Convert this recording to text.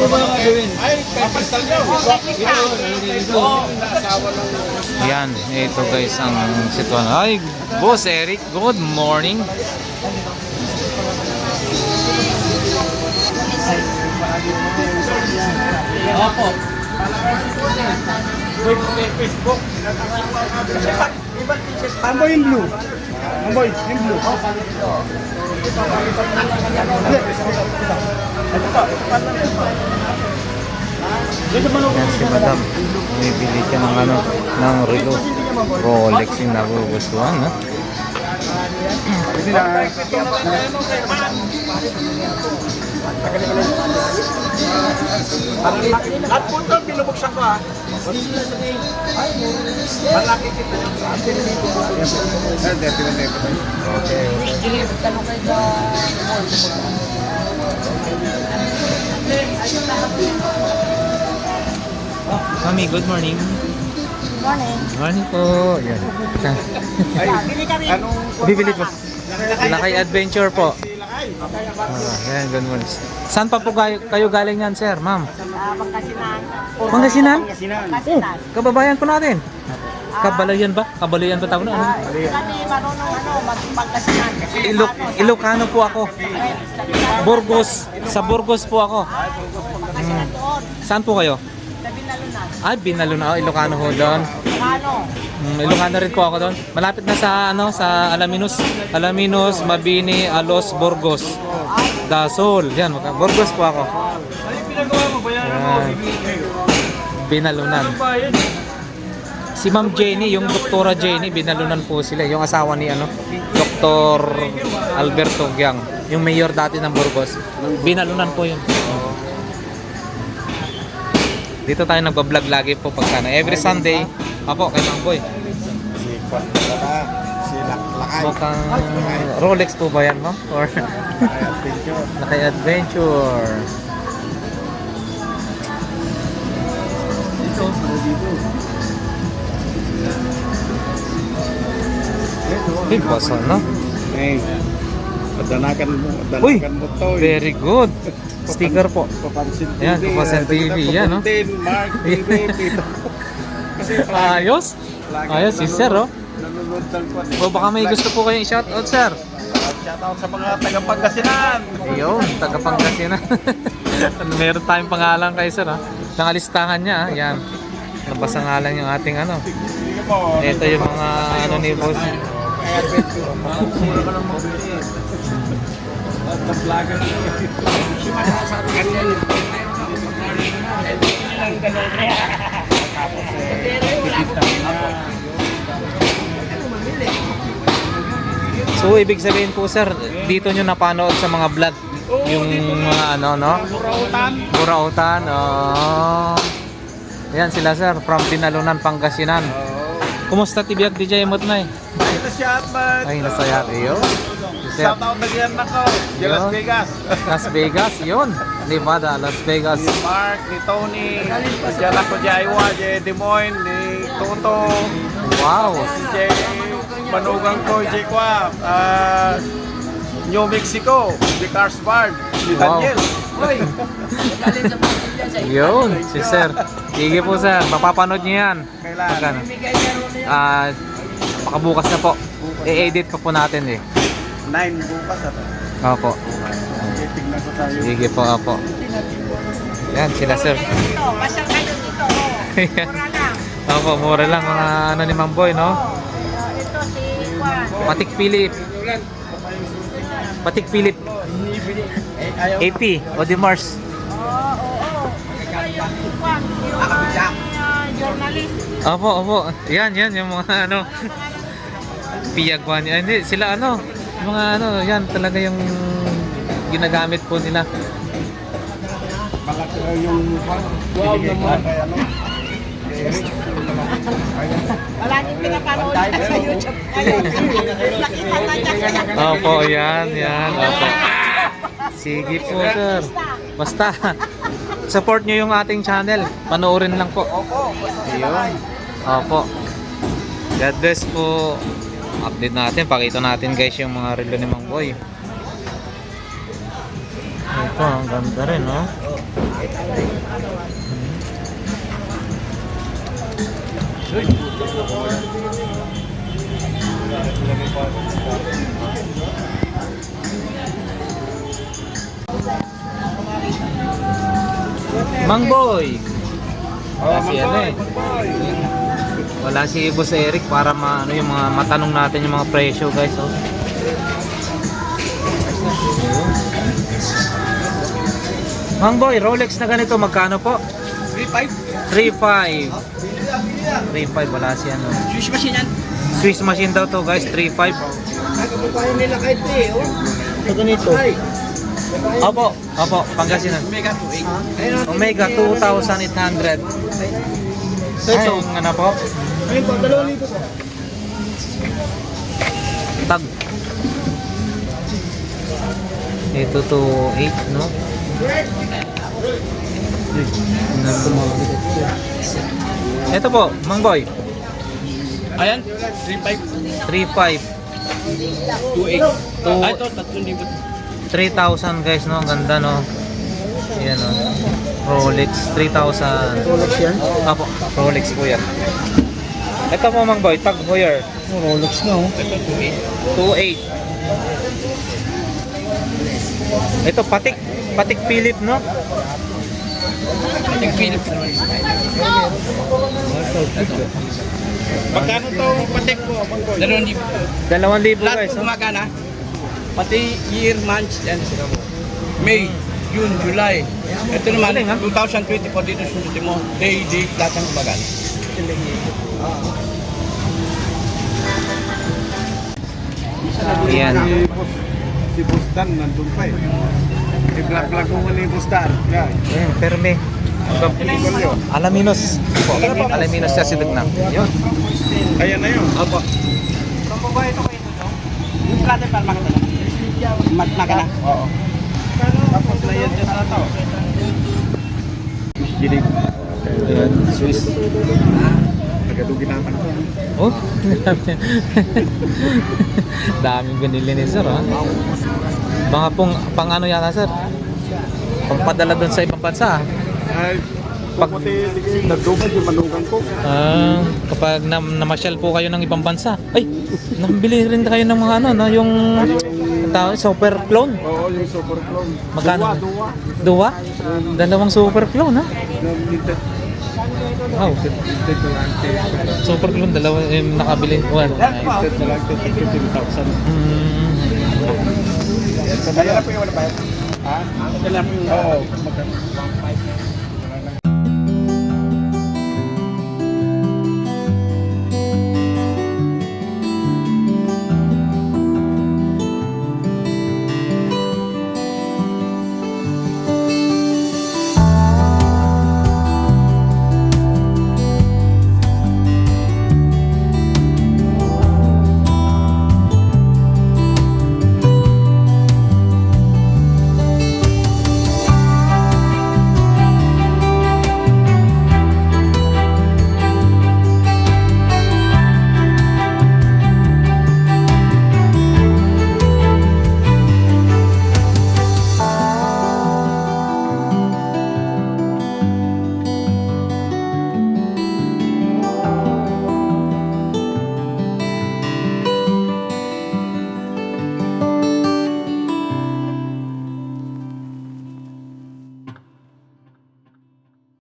po ba yung gagawin? Ay, papastal nyo. Yan, ito guys ang sitwasyon. Ay, Boss Eric, good morning. Opo. Facebook. Amboy yung blue. Amboy, yung blue. Yan si Madam. Bumibili ka ng ano, ng relo. Rolex yung nagugustuhan, ha? Kasi na, At po ito, binubuksan ko ha. Malaki kita yung Mami, good morning. Morning. Morning po. Yan. Bili kami. Bibili po. Lakay Adventure po. Ah, yan, good morning. Saan pa po kayo, kayo galing yan, sir, ma'am? Ah, Pangasinan. Pangasinan? Pangasinan. Kababayan po natin. Kabalayan ba? Kabalayan ba tawag na? Ano? Ah, hindi kami marunong ano, magpangasinan. Kasi Ilok, ano, Ilocano po ako. Burgos. Sa Burgos po ako. Doon. Saan po kayo? Sa Binalunan. Ay, Binalo na. Ilocano ho doon. Ano? Mm, Ilocano rin po ako doon. Malapit na sa ano sa Alaminos. Alaminos, Mabini, Alos, Burgos. Dasol. Yan, Burgos po ako. Yan. Binalunan. Si Ma'am Jenny, yung Doktora Jenny, binalunan po sila. Yung asawa ni ano, Dr. Alberto Gyang. Yung mayor dati ng Burgos. Binalunan po yun. Dito tayo nagbablog lagi po pagka na. Every Sunday, apo, kay Mang Boy. Si Kwan Talaba, si Laklakay. Mukhang Rolex po ba yan, ma'am? Or Ay, adventure. Lakay Adventure? dito, dito. Big boss, no? Eh, padanakan mo, Uy! padanakan mo to. eh. Very good. Sticker po. Papansin TV. Ayan, Papansin ah, TV, yan, no? Mark TV, Pito. Ayos. Ayos, si sir, oh. Nanonood ng kwan. eh. O baka may gusto po kayong shoutout, sir. Shoutout sa mga taga-Pangasinan. Ayun, taga Pangasinan. Meron tayong pangalan kay sir, ha? Nangalistahan niya, ha? Yan. Nabasa nga lang yung ating ano. Po. Ito yung mga ano ni boss. Lang. At. Tapos. So, ibig sabihin po, sir, dito nyo napanood sa mga vlog yung mga ano, no? Murautan. Burautan, oh. Yan sila, sir, from Binalunan, Pangasinan. Kumusta tibiyag DJ Emot na eh? Ay, nasyat man. Ay, nasaya kayo. Sir, Shout out nagyan ako. Las. Vegas. Las Vegas, yun. Nevada, Las Vegas. Ni Mark, ni Tony, Diyan ako di Iowa, di Des Moines, ni Toto, Wow. si Jay Manugang ko, Jay Kwa, ah, New Mexico, si Carlsbad, si Wow. Daniel. Yun, si sir. Sige po, sir. Mapapanood niyo yan. Kailan? Ah, pakabukas na po. I-edit pa po natin eh. Nine bukas at Opo. Sige po, opo. Yan, sila sir. Dito. oh. Mura lang. Opo, mura lang mga ano ni Mang Boy, no? Oh, ito si Juan. Patik Philip. Patik Philip. AP, Odimars. Oo, oo, oo. Ito yung Juan. Yung ah, journalist. Opo, opo. Yan, yan, yung mga ano. Piyagwan. Ah, Hindi, sila ano. Mga ano, yan talaga yung ginagamit po nila. Malaki yung wow naman. Ano? Palaging pinapanood sa YouTube. Ayun, nakita na niya kaya. Opo, yan, yan. Opo. Sige po, sir. Basta, support nyo yung ating channel. Panoorin lang po. Ayun. Opo. God bless po. Update natin. Pakita natin guys yung mga relo ni Mang Boy. Ito, ang ganda rin, no? Mang Boy. Oh, Wala si ano eh. Wala si Boss Eric para ma ano yung mga matanong natin yung mga presyo guys oh. Mang Boy, Rolex na ganito magkano po? 3.5. 3.5 3.5 wala si ano Swiss machine yan. Swiss machine daw to guys 3.5 Nagkapapahin nila kahit 3 oh. Ito ganito. Opo, opo, Pangasinan Mega 2.8. Ayun oh. Omega 2,800 Ay, yung ano po? Ayun po, 2,000 po. Tag Ito to 8 no? Ito po, Mang Boy Ayan, 3.5. 3.5 2.8. Two- Ay, ito, 3,000. 3,000 guys no, ang ganda no. Yan no. Rolex 3,000. Rolex yan? Apo, Rolex po yan. Ito po Mang Boy, Tag Heuer Oh, Rolex na oh. Ito, 2.8. 2.8. Ito patik, patik Philip no. Yung Philip. Magkano to patek mo, Mangkoy? 2,000. 2,000 Lahat guys. po No? gumagana. Pati year, months, yan. May, June, July. Ito naman, Galing, ha? 2024 dito sa mo. Day, day, lahat ng gumagana. Yan. Si Dan nandun pa eh. I-vlog-vlog ko muna yung Boss Dan. Yan. Yan, perme. Pelikol yun. Alaminos. Po. Alaminos siya silog na. Yun. Ayan na yun. Opo. Yung plato para makita lang. Mat makana. Oo. Tapos na yan dyan na to. Ginig. Ayan, Swiss. Nagadugin naman ako. Oh, daming binili ni sir ha. Mga pong pang ano yata sir? Pangpadala doon sa ibang bansa. ah. Ay, Pag- nagdugay yung manugang ko. Ah, kapag na, namasyal po kayo ng ibang bansa. Ay, nabili rin kayo ng mga ano, no, yung tawag super clone. Oo, yung super clone. Magkano? Duwa, duwa. Dua? Dalawang super clone ha. Limited, Wow, lang. super clone dalawa yung nakabili. Well, Limited na lang. 15,000. mm, Kaya na po yung wala ba? Ha? Kaya na po yung... Oo.